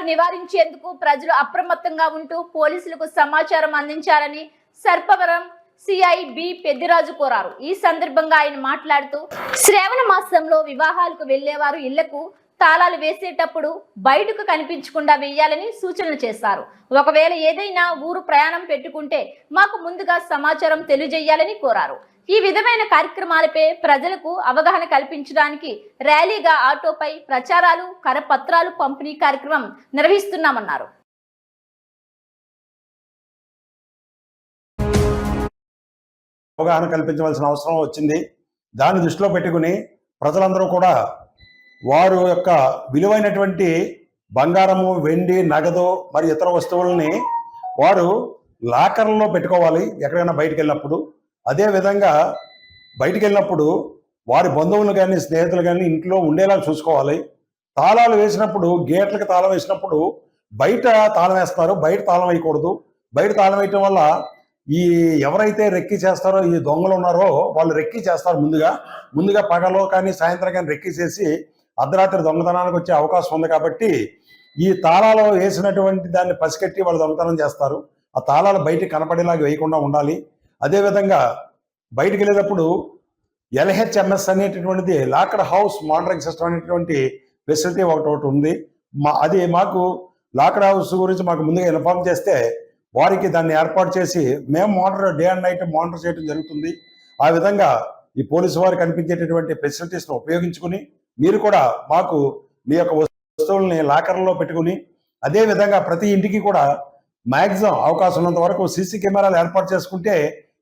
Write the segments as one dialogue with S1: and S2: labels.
S1: దొంగతనాలు నివారించేందుకు ప్రజలు అప్రమత్తంగా ఉంటూ పోలీసులకు సమాచారం అందించాలని సర్పవరం సిఐ బి పెద్దిరాజు కోరారు. ఈ సందర్భంగా ఆయన మాట్లాడుతూ శ్రావణ మాసంలో వివాహాలకు వెళ్ళేవారు ఇళ్ళకు తాళాలు వేసేటప్పుడు బయటకు కనిపించకుండా వేయాలని సూచనలు చేశారు. ఒకవేళ ఏదైనా ఊరు ప్రయాణం పెట్టుకుంటే మాకు ముందుగా సమాచారం తెలియజేయాలని కోరారు. ఈ విధమైన కార్యక్రమాలపై ప్రజలకు అవగాహన కల్పించడానికి ర్యాలీగా ఆటోపై ప్రచారాలు కరపత్రాలు పంపిణీ కార్యక్రమం నిర్వహిస్తున్నామన్నారు.
S2: అవగాహన కల్పించవలసిన అవసరం వచ్చింది. దాన్ని దృష్టిలో పెట్టుకుని ప్రజలందరూ కూడా వారు యొక్క విలువైనటువంటి బంగారము వెండి నగదు మరి ఇతర వస్తువులని వారు లాకర్లో పెట్టుకోవాలి. ఎక్కడైనా బయటికి వెళ్ళినప్పుడు అదే విధంగా బయటికి వెళ్ళినప్పుడు వారి బంధువులు కానీ స్నేహితులు కానీ ఇంట్లో ఉండేలా చూసుకోవాలి. తాళాలు వేసినప్పుడు గేట్లకు తాళం వేసినప్పుడు బయట తాళం వేస్తారు. బయట తాళం వేయకూడదు. బయట తాళం వేయటం వల్ల ఈ ఎవరైతే రెక్కి చేస్తారో ఈ దొంగలు ఉన్నారో వాళ్ళు రెక్కి చేస్తారు ముందుగా. ముందుగా పగలో కానీ సాయంత్రం కానీ రెక్కి చేసి అర్ధరాత్రి దొంగతనానికి వచ్చే అవకాశం ఉంది కాబట్టి ఈ తాళాలు వేసినటువంటి దాన్ని పసిగట్టి వాళ్ళు దొంగతనం చేస్తారు. ఆ తాళాలు బయటికి కనపడేలాగా వేయకుండా ఉండాలి. అదేవిధంగా బయటికి వెళ్ళేటప్పుడు ఎల్హెచ్ఎంఎస్ అనేటటువంటిది లాకర్ హౌస్ మానిటరింగ్ సిస్టమ్ అనేటువంటి ఫెసిలిటీ ఒకటి ఒకటి ఉంది. మా అది మాకు లాకర్ హౌస్ గురించి మాకు ముందుగా ఇన్ఫార్మ్ చేస్తే వారికి దాన్ని ఏర్పాటు చేసి మేము monitor day and night monitor చేయడం జరుగుతుంది. ఆ విధంగా ఈ పోలీసు వారు కనిపించేటటువంటి ఫెసిలిటీస్ను ఉపయోగించుకుని మీరు కూడా మాకు మీ యొక్క వస్తువుల్ని లాకర్లో పెట్టుకుని అదే విధంగా ప్రతి ఇంటికి కూడా మ్యాక్సిమం అవకాశం ఉన్నంత వరకు సీసీ కెమెరాలు ఏర్పాటు చేసుకుంటే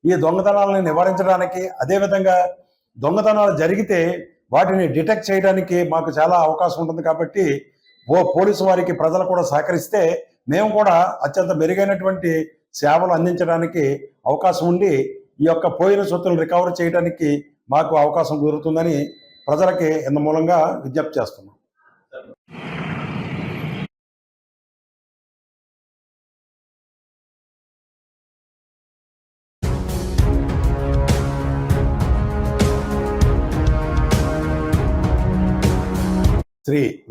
S2: ఈ దొంగతనాలను నివారించడానికి అదేవిధంగా దొంగతనాలు జరిగితే వాటిని డిటెక్ట్ చేయడానికి మాకు చాలా అవకాశం ఉంటుంది కాబట్టి ఓ పోలీసు వారికి ప్రజలు కూడా సహకరిస్తే మేము కూడా అత్యంత మెరుగైనటువంటి సేవలు అందించడానికి అవకాశం ఉండి ఈ యొక్క పోయిన సొత్తులు రికవర్ చేయడానికి మాకు అవకాశం కుదురుతుందని ప్రజలకి ఇంత మూలంగా విజ్ఞప్తి చేస్తున్నాం. three,